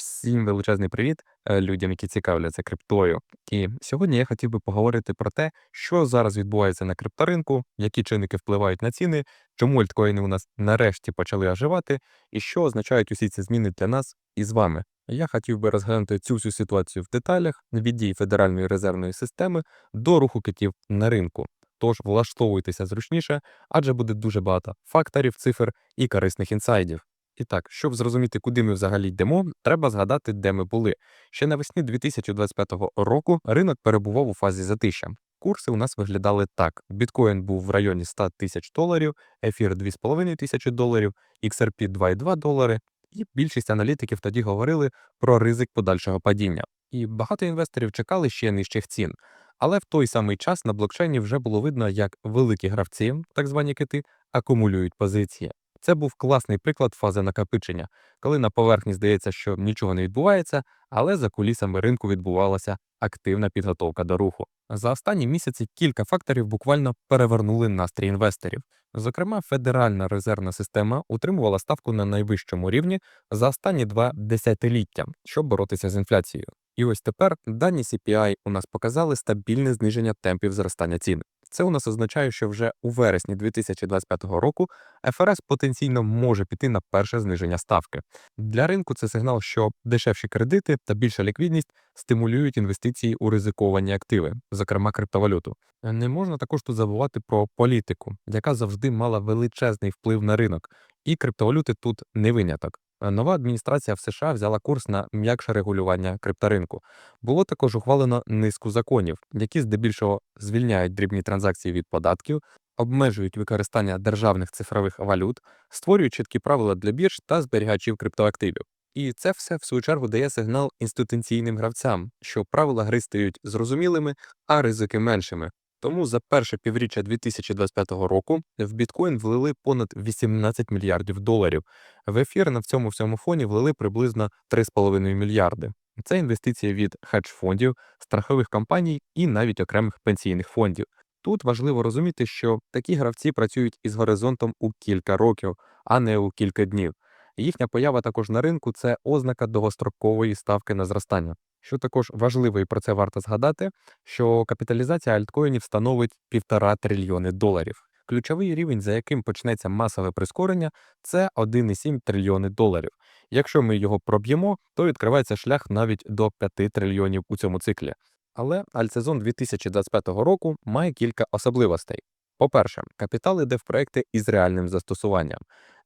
Всім величезний привіт е, людям, які цікавляться криптою. І сьогодні я хотів би поговорити про те, що зараз відбувається на крипторинку, які чинники впливають на ціни, чому альткоїни у нас нарешті почали оживати, і що означають усі ці зміни для нас і з вами. Я хотів би розглянути цю всю ситуацію в деталях від дій Федеральної резервної системи до руху китів на ринку. Тож влаштовуйтеся зручніше, адже буде дуже багато факторів, цифр і корисних інсайдів. І так, щоб зрозуміти, куди ми взагалі йдемо, треба згадати, де ми були. Ще навесні 2025 року ринок перебував у фазі затища. Курси у нас виглядали так: біткоін був в районі 100 тисяч доларів, ефір 2,5 тисячі доларів, XRP 2,2 долари. І більшість аналітиків тоді говорили про ризик подальшого падіння. І багато інвесторів чекали ще нижчих цін. Але в той самий час на блокчейні вже було видно, як великі гравці, так звані кити, акумулюють позиції. Це був класний приклад фази накопичення, коли на поверхні здається, що нічого не відбувається, але за кулісами ринку відбувалася активна підготовка до руху. За останні місяці кілька факторів буквально перевернули настрій інвесторів. Зокрема, Федеральна резервна система утримувала ставку на найвищому рівні за останні два десятиліття, щоб боротися з інфляцією. І ось тепер дані CPI у нас показали стабільне зниження темпів зростання цін. Це у нас означає, що вже у вересні 2025 року ФРС потенційно може піти на перше зниження ставки. Для ринку це сигнал, що дешевші кредити та більша ліквідність стимулюють інвестиції у ризиковані активи, зокрема криптовалюту. Не можна також тут забувати про політику, яка завжди мала величезний вплив на ринок, і криптовалюти тут не виняток. Е, Нова адміністрація в США взяла курс на м'якше регулювання крипторинку. Було також ухвалено низку законів, які здебільшого звільняють дрібні транзакції від податків, обмежують використання державних цифрових валют, створюють чіткі правила для бірж та зберігачів криптоактивів. І це все в свою чергу дає сигнал інституційним гравцям, що правила гри стають зрозумілими, а ризики меншими. Тому за перше півріччя 2025 року в біткоін влили понад 18 мільярдів доларів. В ефір на цьому всьому фоні влили приблизно 3,5 мільярди. Це інвестиції від хедж-фондів, страхових компаній і навіть окремих пенсійних фондів. Тут важливо розуміти, що такі гравці працюють із горизонтом у кілька років, а не у кілька днів. Їхня поява також на ринку це ознака довгострокової ставки на зростання. Що також важливо і про це варто згадати, що капіталізація альткоїнів становить півтора трильйони доларів. Ключовий рівень, за яким почнеться масове прискорення, це 1,7 трильйони доларів. Якщо ми його проб'ємо, то відкривається шлях навіть до 5 трильйонів у цьому циклі. Але альтсезон 2025 року має кілька особливостей. По-перше, капітал іде в проекти із реальним застосуванням.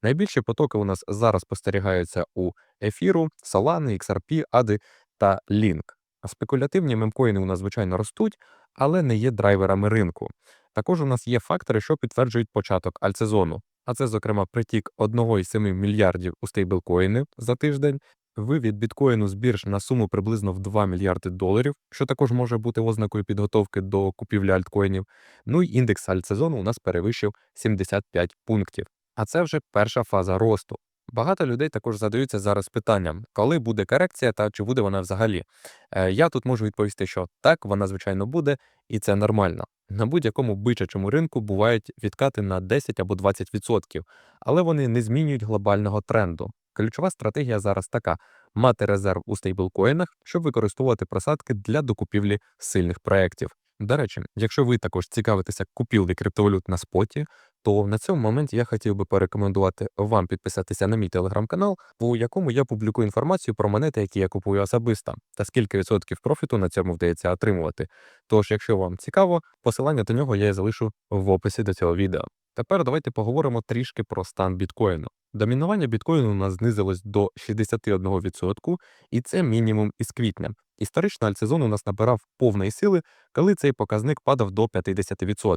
Найбільші потоки у нас зараз спостерігаються у ефіру, Solana, XRP, ADI та Link. Спекулятивні мемкоїни у нас, звичайно, ростуть, але не є драйверами ринку. Також у нас є фактори, що підтверджують початок альтсезону. А це, зокрема, притік 1,7 мільярдів у стейблкоїни за тиждень, вивід біткоїну з бірж на суму приблизно в 2 мільярди доларів, що також може бути ознакою підготовки до купівлі альткоїнів. Ну і індекс альтсезону у нас перевищив 75 пунктів. А це вже перша фаза росту. Багато людей також задаються зараз питанням, коли буде корекція та чи буде вона взагалі. Е, Я тут можу відповісти, що так, вона звичайно буде, і це нормально. На будь-якому бичачому ринку бувають відкати на 10 або 20%, але вони не змінюють глобального тренду. Ключова стратегія зараз така: мати резерв у стейблкоїнах, щоб використовувати просадки для докупівлі сильних проєктів. До речі, якщо ви також цікавитеся купівлі криптовалют на споті, то на цьому моменті я хотів би порекомендувати вам підписатися на мій телеграм-канал, у якому я публікую інформацію про монети, які я купую особисто, та скільки відсотків профіту на цьому вдається отримувати. Тож, якщо вам цікаво, посилання до нього я залишу в описі до цього відео. Тепер давайте поговоримо трішки про стан біткоїну. Домінування біткоїну у нас знизилось до 61%, і це мінімум із квітня. Історично альтсезон у нас набирав повної сили, коли цей показник падав до 50%.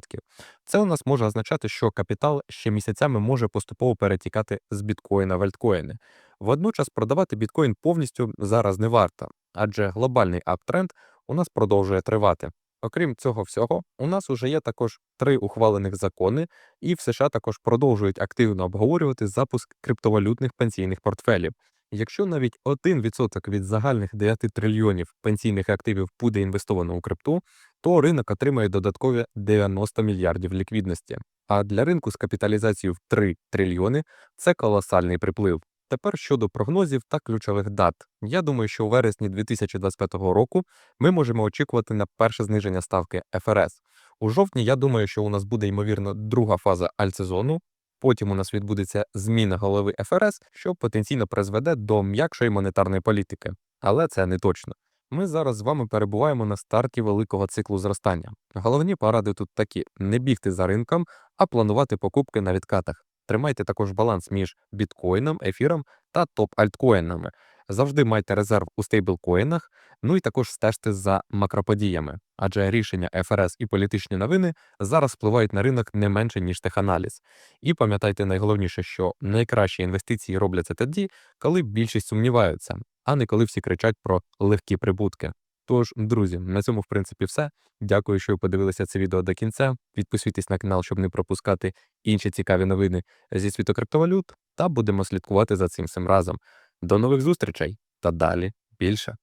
Це у нас може означати, що капітал ще місяцями може поступово перетікати з біткоїна в альткоїни. Водночас продавати біткоін повністю зараз не варто, адже глобальний аптренд у нас продовжує тривати. Окрім цього всього, у нас уже є також три ухвалених закони, і в США також продовжують активно обговорювати запуск криптовалютних пенсійних портфелів. Якщо навіть 1% від загальних 9 трильйонів пенсійних активів буде інвестовано у крипту, то ринок отримає додаткові 90 мільярдів ліквідності. А для ринку з капіталізацією в 3 трильйони це колосальний приплив. Тепер щодо прогнозів та ключових дат. Я думаю, що у вересні 2025 року ми можемо очікувати на перше зниження ставки ФРС. У жовтні я думаю, що у нас буде ймовірно друга фаза альтсезону. Потім у нас відбудеться зміна голови ФРС, що потенційно призведе до м'якшої монетарної політики. Але це не точно. Ми зараз з вами перебуваємо на старті великого циклу зростання. Головні поради тут такі: не бігти за ринком, а планувати покупки на відкатах. Тримайте також баланс між біткоїном, ефіром та топ-альткоїнами. Завжди майте резерв у стейблкоїнах, ну і також стежте за макроподіями, адже рішення ФРС і політичні новини зараз впливають на ринок не менше, ніж теханаліз. І пам'ятайте найголовніше, що найкращі інвестиції робляться тоді, коли більшість сумніваються, а не коли всі кричать про легкі прибутки. Тож, друзі, на цьому в принципі все. Дякую, що ви подивилися це відео до кінця. Підписуйтесь на канал, щоб не пропускати інші цікаві новини зі світу криптовалют, та будемо слідкувати за цим всім разом. До нових зустрічей та далі більше.